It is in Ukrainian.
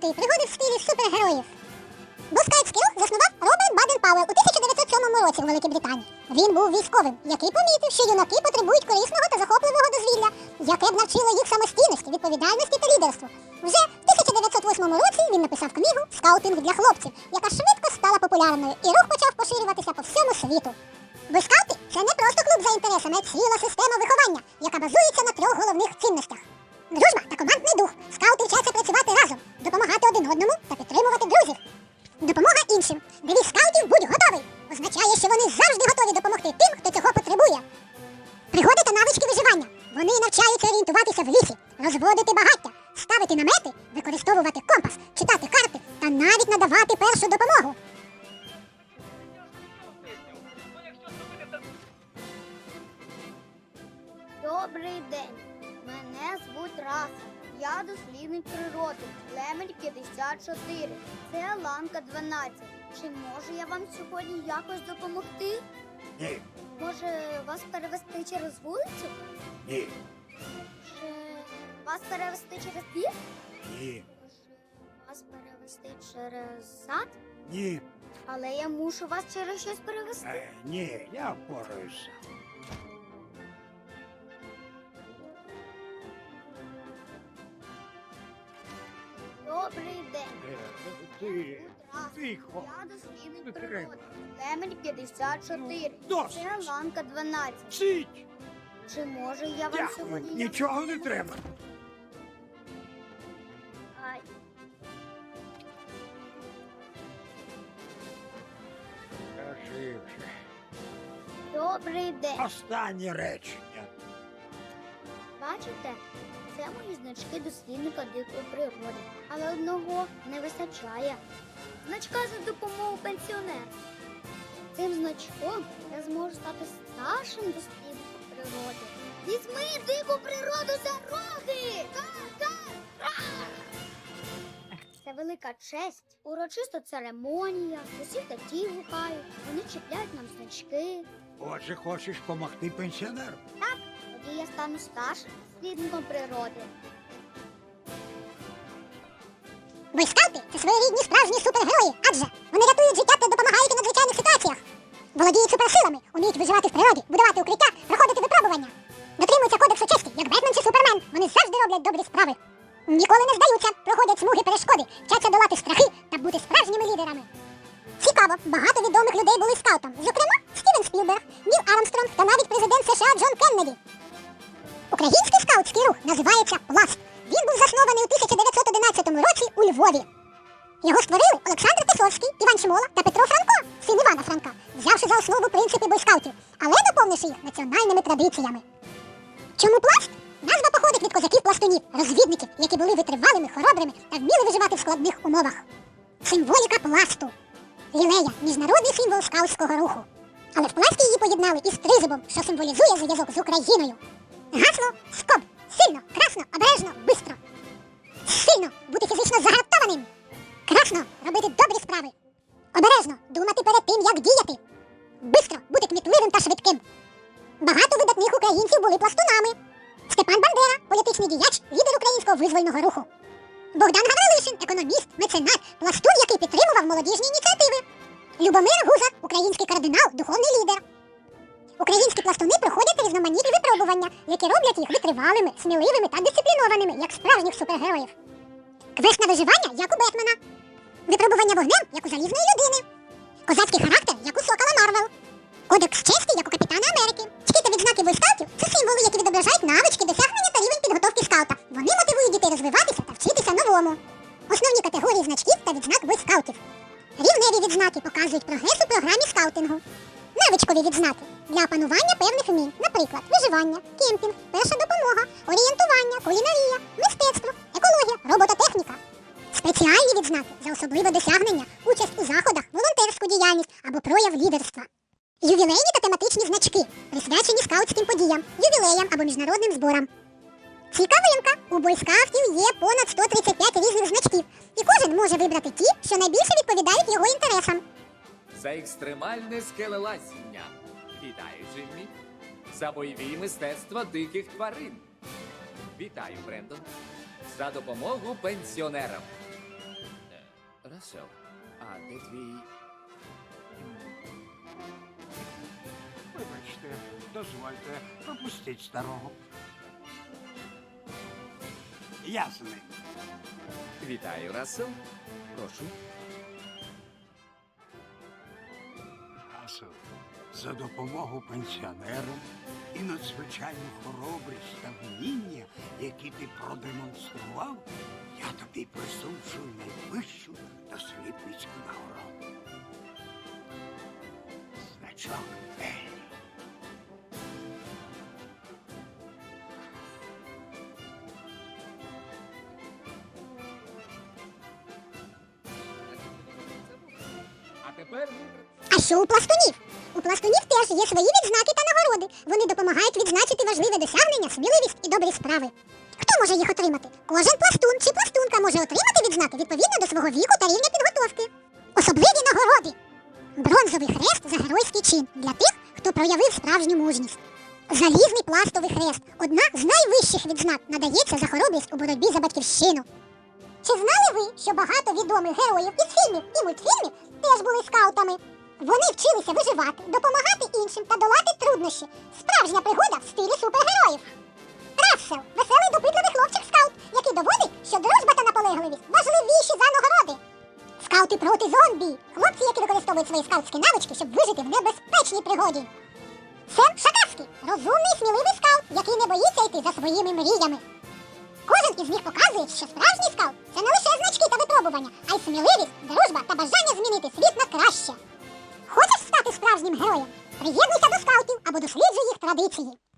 Пригоди в стилі супергероїв. Рух заснував Роберт Баден Пауел у 1907 році у Великій Британії. Він був військовим, який помітив, що юнаки потребують корисного та захопливого дозвілля, яке б навчило їх самостійності, відповідальності та лідерству. Вже в 1908 році він написав книгу Скаутинг для хлопців, яка швидко стала популярною, і рух почав поширюватися по всьому світу. Бойскаути це не просто клуб за інтересами, а ціла система виховання, яка базується на трьох головних цінностях. Дружба та командний одному та підтримувати друзів. Допомога іншим. Девіз скаутів будь готовий. Означає, що вони завжди готові допомогти тим, хто цього потребує. Пригоди та навички виживання. Вони навчаються орієнтуватися в лісі, розводити багаття, ставити намети, використовувати компас, читати карти та навіть надавати першу допомогу. Добрий день. Мене звуть Раса. Я дослідник природи. Лемель 54. Це ланка 12. Чи можу я вам сьогодні якось допомогти? Ні, Може, вас перевести через вулицю? ні, Чи вас перевести через двір? ні, Може, вас перевести через сад? ні, Але я мушу вас через щось перевести. е, ні, я впораюся. Ти, тихо. Я дослідник природи. Лемель 54. Досить. Це ланка 12. Сидь, Чи можу я вам дякую, сьогодні? нічого не треба. Ай. Кажи вже. Добрий день. Останнє речення. Бачите? Це мої значки дослідника дикої природи. Але одного не вистачає. Значка за допомогою пенсіонера. Цим значком я зможу стати старшим дослідником природи. Візьми дику природу за роги! Це велика честь, урочиста церемонія, усі такі гукають, вони чіпляють нам значки. Отже, хочеш помогти пенсіонеру? Так, тоді я стану старшим дослідником природи. Бойскаути це своєрідні справжні супергерої, адже вони рятують життя та допомагають у надзвичайних ситуаціях. Володіють суперсилами, уміють виживати в природі, будувати укриття, проходити випробування. Дотримуються кодексу честі, як Бетмен чи Супермен. Вони завжди роблять добрі справи. Ніколи не здаються, проходять смуги перешкоди, вчаться долати страхи та бути справжніми лідерами. Цікаво, багато відомих людей були скаутом. Зокрема, Стівен Спілберг, Ніл Армстронг та навіть Тисовський, та Петро Франко, син Івана Франка, взявши за основу принципи бойскаутів, але доповнивши їх національними традиціями. Чому пласт? Назва походить від козаків-пластунів, розвідників, які були витривалими, хоробрими та вміли виживати в складних умовах. Символіка пласту. Лілея міжнародний символ скаутського руху. Але в пласті її поєднали із тризубом, що символізує зв'язок з Україною. Гасло скоб. Сильно, красно, обережно, бистро. Сильно бути фізично загартованим. Красно робити добрі справи. Обережно думати перед тим, як діяти. Бистро бути кмітливим та швидким. Багато видатних українців були пластунами. Степан Бандера, політичний діяч, лідер українського визвольного руху. Богдан Гаврилишин, економіст, меценат, пластун, який підтримував молодіжні ініціативи. Любомир Гузар, український кардинал, духовний лідер. Українські пластуни проходять різноманітні випробування, які роблять їх витривалими, сміливими та дисциплінованими, як справжніх супергероїв. Квест на виживання, як у Бетмена. Випробування вогнем, як у залізної людини. Козацький характер, як у Сокола Марвел. Кодекс честі, як у Капітана Америки. Шкіти відзнаки бойскаутів це символи, які відображають навички, досягнення та рівень підготовки скаута. Вони мотивують дітей розвиватися та вчитися новому. Основні категорії значків та відзнак бойскаутів. Рівневі відзнаки показують прогрес у програмі скаутингу. Навичкові відзнаки для опанування певних вмінь, наприклад, виживання, кемпінг, перша допомога, орієнтування, кулінарія, мистецтво, екологія, робототехніка. Спеціальні відзнаки за особливе досягнення, участь у заходах, волонтерську діяльність або прояв лідерства. Ювілейні та тематичні значки, присвячені скаутським подіям, ювілеям або міжнародним зборам. Цікавинка! У бойскаутів є понад 135 різних значків, і кожен може вибрати ті, що найбільше відповідають його інтересам. За екстремальне скелелазіння. Вітаю, Джиммі. За бойові мистецтва диких тварин. Вітаю, Брендон. За допомогу пенсіонерам. Расел, а де твій. Вибачте, дозвольте, пропустіть старого. Я з ним. Вітаю, Расел. Прошу. Расел, за допомогу пенсіонерам і надзвичайну хоробрість та вміння, які ти продемонстрував, я тобі присуджую найвищу дослідницьку нагороду. Значок Елі. А тепер що у пластунів? У пластунів теж є свої відзнаки та нагороди. Вони допомагають відзначити важливе досягнення, сміливість і добрі справи. Хто може їх отримати? Кожен пластун чи пластунка може отримати відзнаки відповідно до свого віку та рівня підготовки. Особливі нагороди. Бронзовий хрест за геройський чин для тих, хто проявив справжню мужність. Залізний пластовий хрест одна з найвищих відзнак надається за хоробрість у боротьбі за батьківщину. Чи знали ви, що багато відомих героїв із фільмів і мультфільмів теж були скаутами? Вони вчилися виживати, допомагати іншим та долати труднощі. Справжня пригода в стилі супергероїв. Рассел – веселий допитливий хлопчик-скаут, який доводить, що дружба та наполегливість важливіші за нагороди. Скаути проти зомбі. Хлопці, які використовують свої скаутські навички, щоб вижити в небезпечній пригоді. Сем Шакаски – розумний сміливий скаут, який не боїться йти за своїми мріями. Кожен із них показує, що справжній скаут це не лише значки та випробування, а й сміливість, до скаутів або